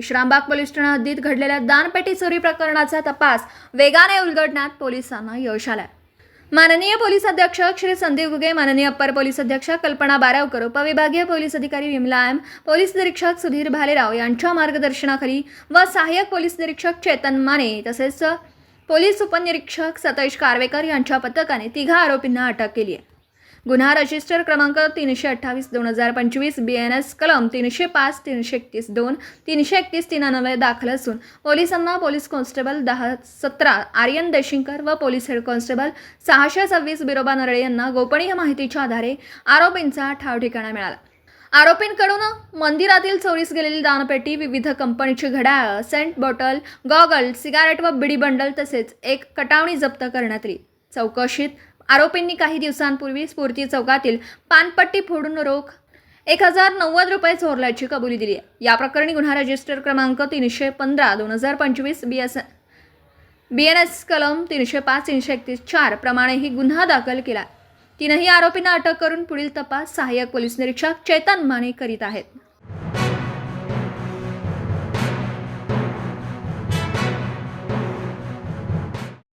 Vishrambag police ठाणा हद्दीत घडलेल्या दानपेटी चोरी प्रकरणाचा तपास वेगाने उलगडण्यात पोलिसांना यश आलंय. माननीय पोलीस अधीक्षक श्री संदीप घुगे माननीय अप्पर पोलीस अधीक्षक कल्पना बारावकर उपविभागीय पोलीस अधिकारी विमला एम पोलीस निरीक्षक सुधीर भालेराव यांच्या मार्गदर्शनाखाली व सहाय्यक पोलीस निरीक्षक चेतन माने तसेच पोलीस उपनिरीक्षक सतेश कारवेकर यांच्या पथकाने तिघा आरोपींना अटक केली आहे. गुन्हा रजिस्टर क्रमांक तीनशे अठ्ठावीस दोन हजार पंचवीस बी एन एस कलम तीनशे पाच तीनशे एकतीस दोन तीनशे एकतीस तीनानवे दाखल असून पोलिसांना पोलीस कॉन्स्टेबल दहा सतरा आर्यन देशिंकर व पोलीस हेड कॉन्स्टेबल सहाशे सव्वीस बिरोबा नरळे यांना गोपनीय माहितीच्या आधारे आरोपींचा ठाव ठिकाणा मिळाला. आरोपींकडून मंदिरातील चोरीस गेलेली दानपेटी विविध कंपनीची घड्याळ सेंट बॉटल गॉगल सिगारेट व बिडी बंडल तसेच एक कटावणी जप्त करण्यात आली. चौकशीत आरोपींनी काही दिवसांपूर्वी स्फूर्ती चौकातील पानपट्टी फोडून रोख एक हजार नव्वद रुपये चोरल्याची कबुली दिली आहे. या प्रकरणी गुन्हा रजिस्टर क्रमांक तीनशे पंधरा दोन हजार पंचवीस B S B N S कलम तीनशे पाच तीनशे एकतीस चार प्रमाणेही गुन्हा दाखल केला तीनही आरोपींना अटक करून पुढील तपास सहाय्यक पोलीस निरीक्षक चेतन माने करीत आहेत.